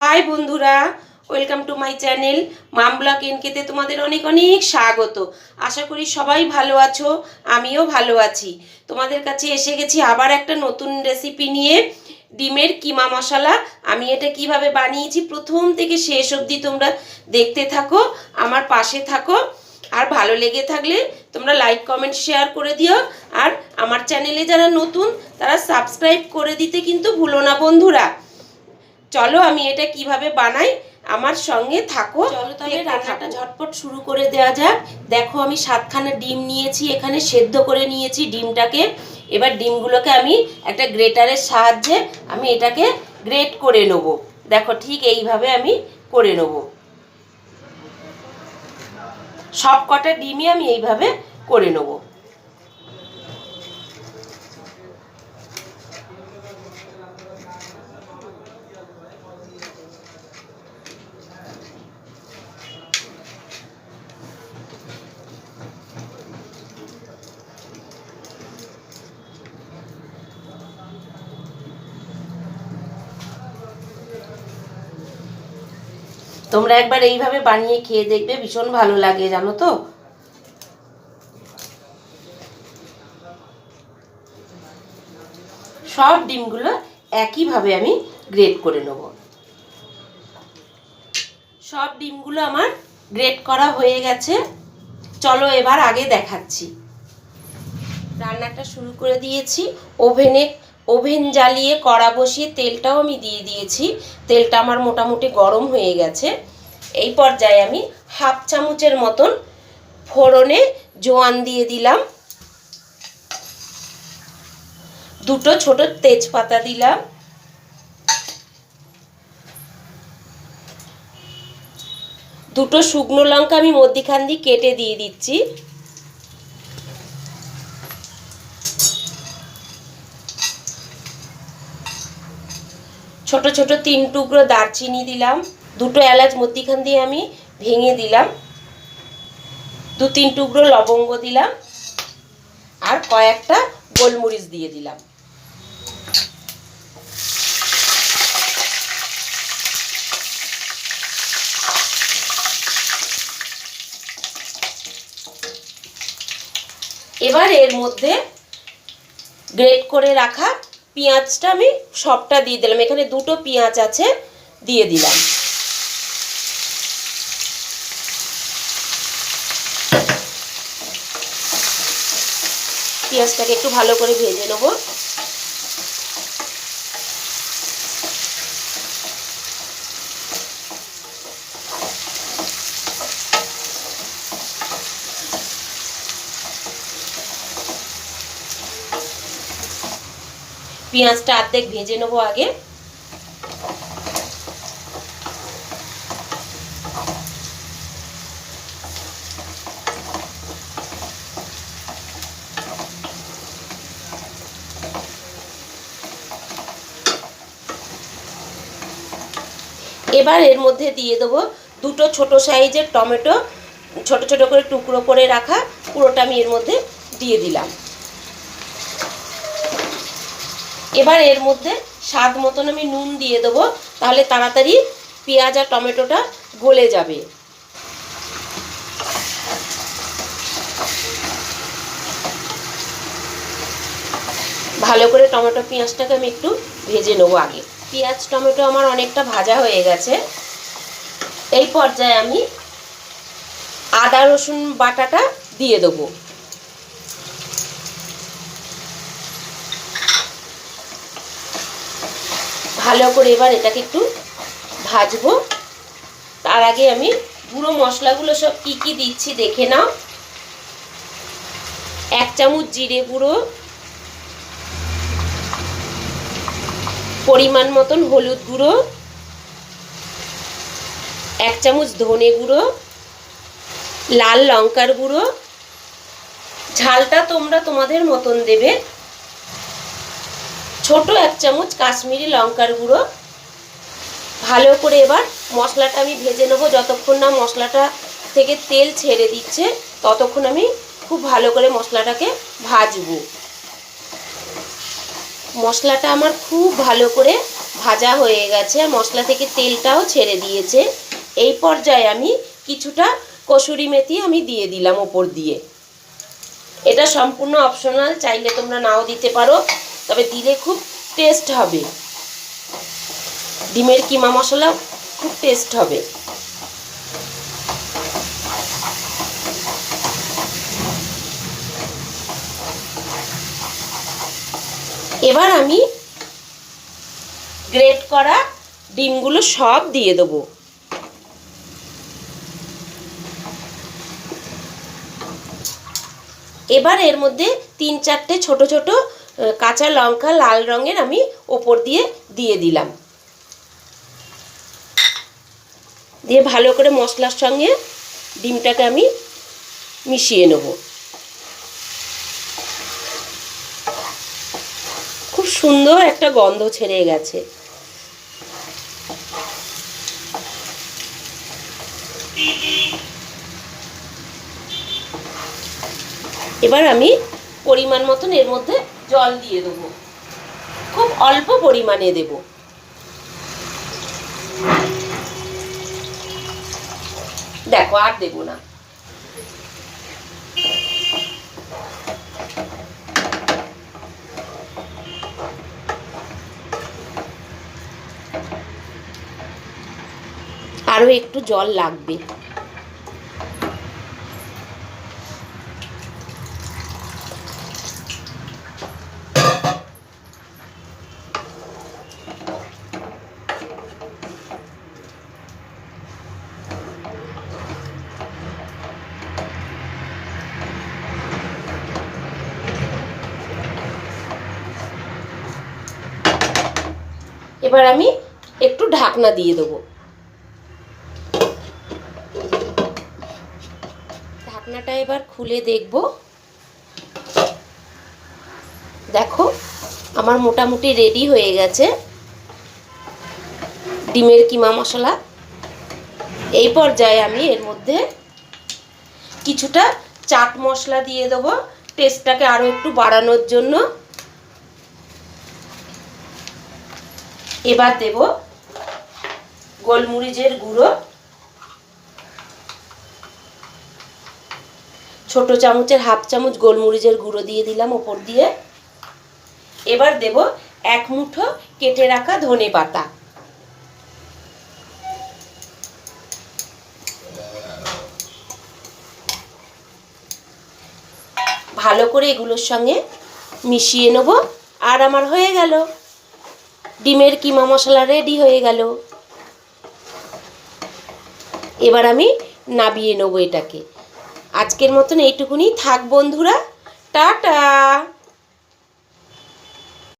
High বন্ধুরা, welcome to my channel mom vlog এনকেতে তোমাদের অনেক অনেক স্বাগত। আশা করি সবাই ভালো আছো, আমিও ভালো আছি। তোমাদের কাছে এসে গেছি আবার একটা নতুন রেসিপি নিয়ে, ডিমের কিমা মশলা। আমি এটা কীভাবে বানিয়েছি, প্রথম থেকে শেষ অবধি তোমরা দেখতে থাকো, আমার পাশে থাকো। আর ভালো লেগে থাকলে তোমরা লাইক কমেন্ট শেয়ার করে দিও। আর আমার চ্যানেলে যারা নতুন, তারা সাবস্ক্রাইব করে দিতে কিন্তু ভুলো না বন্ধুরা। চলো আমি এটা কীভাবে বানাই? আমার সঙ্গে থাকো। চলো তাহলে রান্নাটা ঝটপট শুরু করে দেওয়া যাক। দেখো আমি সাতখানা ডিম নিয়েছি এখানে সেদ্ধ করে নিয়েছি ডিমটাকে। এবার ডিমগুলোকে আমি একটা গ্রেটারের সাহায্যে আমি এটাকে গ্রেট করে নেব। দেখো ঠিক এইভাবে আমি করে নেব। সব কটা ডিমই আমি এইভাবে করে নেব। তোমরা একবার এইভাবে বানিয়ে খেয়ে দেখবে, ভীষণ ভালো লাগে, জানো তো? সব ডিমগুলো একইভাবে আমি গ্রেট করে নেব। সব ডিমগুলো আমার গ্রেট করা হয়ে গেছে। চলো এবার আগে দেখাচ্ছি। রান্নাটা শুরু করে দিয়েছি। ওভেনে ওভেন জ্বালিয়ে কড়া বসিয়ে তেলটাও আমি দিয়ে দিয়েছি। তেলটা আমার মোটামুটি গরম হয়ে গেছে। এই পর্যায়ে আমি হাফ চামচের মতন ফোড়নে জোয়ান দিয়ে দিলাম। দুটো ছোট তেজপাতা দিলাম। দুটো শুকনো লঙ্কা আমি মধ্যিখান দিয়ে কেটে দিয়ে দিচ্ছি। ছোট ছোট তিন টুকরো দারচিনি দিলাম, দুটো এলাচ মধ্যিখান দিয়ে আমি ভেঙে দিলাম, দু তিন টুকরো লবঙ্গ দিলাম, আর কয়েকটা গোলমরিচ দিয়ে দিলাম। এবার এর মধ্যে গ্রেট করে রাখা পেঁয়াজটা আমি সবটা দিয়ে দিলাম। এখানে দুটো পেঁয়াজ আছে, দিয়ে দিলাম। পেঁয়াজটাকে একটু ভালো করে ভেজে নেব। পেঁয়াজটা অর্ধেক ভেজে নেব আগে। এবার এর মধ্যে দিয়ে দেবো দুটো ছোট সাইজের টমেটো, ছোট ছোট করে টুকরো করে রাখা, পুরোটা আমি এর মধ্যে দিয়ে দিলাম। এবার এর মধ্যে স্বাদ মতন আমি নুন দিয়ে দেবো, তাহলে তাড়াতাড়ি পেঁয়াজ আর টমেটোটা গলে যাবে। ভালো করে টমেটো পেঁয়াজটাকে আমি একটু ভেজে নেব আগে। পেঁয়াজ, টমেটো আমার অনেকটা ভাজা হয়ে গেছে। এই পর্যায়ে আমি আদা, রসুন বাটাটা দিয়ে দেবো। ভালো করে এবার এটাকে একটু ভাজবো। তার আগে আমি গুঁড়ো মশলাগুলো সব কি কি দিচ্ছি দেখে নাও। এক চামচ জিরে গুঁড়ো। পরিমাণ মতন হলুদ গুঁড়ো। এক চামচ ধনে গুঁড়ো। লাল লঙ্কার গুঁড়ো। ঝালটা তোমরা তোমাদের মতন দেবে। ছোট এক চামচ কাশ্মীরি লঙ্কার গুঁড়ো। ভালো করে এবার মশলাটা আমি ভেজে নেব। যতক্ষণ না মশলাটা থেকে তেল ছেড়ে দিচ্ছে, ততক্ষণ আমি খুব ভালো করে মশলাটাকে ভাজবো। মশলাটা আমার খুব ভালো করে ভাজা হয়ে গেছে মশলা থেকে তেলটাও ছেড়ে দিয়েছে। এই পর্যায়ে আমি কিছুটা কসুরি মেথি আমি দিয়ে দিলাম ওপর দিয়ে। এটা সম্পূর্ণ অপশনাল চাইলে তোমরা নাও দিতে পারো। তবে দিলে খুব টেস্ট হবে। ডিমের কিমা মশলা খুব টেস্ট হবে। এবার আমি গ্রেট করা ডিমগুলো সব দিয়ে দেবো। এবার এর মধ্যে তিন চারটে ছোট ছোট কাঁচা লঙ্কা লাল রঙের আমি ওপর দিয়ে দিয়ে দিলাম। দিয়ে ভালো করে মশলার সঙ্গে ডিমটাকে আমি মিশিয়ে নেব। খুব সুন্দর একটা গন্ধ ছেড়ে গেছে। এবার আমি পরিমাণ মতন এর মধ্যে জল দিয়ে দেবো। খুব অল্প পরিমাণে দেব। দেখো, আর দেবো না। আরও একটু জল লাগবে। এবার আমি একটু ঢাকনা দিয়ে দেবো। ঢাকনাটা এবার খুলে দেখব। দেখো, আমার মোটামুটি রেডি হয়ে গেছে। ডিমের কিমা মশলা। এই পর্যায়ে আমি এর মধ্যে কিছুটা চাট মশলা দিয়ে দেবো। টেস্টটাকে আরও একটু বাড়ানোর জন্য। এবার দেব গোলমরিচের গুঁড়ো। ছোট চামচের হাফ চামচ গোলমরিচের গুঁড়ো দিয়ে দিলাম ওপর দিয়ে। এবার দেব এক মুঠো কেটে রাখা ধনে পাতা। ভালো করে এগুলোর সঙ্গে মিশিয়ে নেব। আর আমার হয়ে গেল। ডিমের কিমা মশলা রেডি হয়ে গেল। এবার আমি নাবিয়ে নেব এটাকে। আজকের মতন এইটুকুনি থাক বন্ধুরা। টাটা!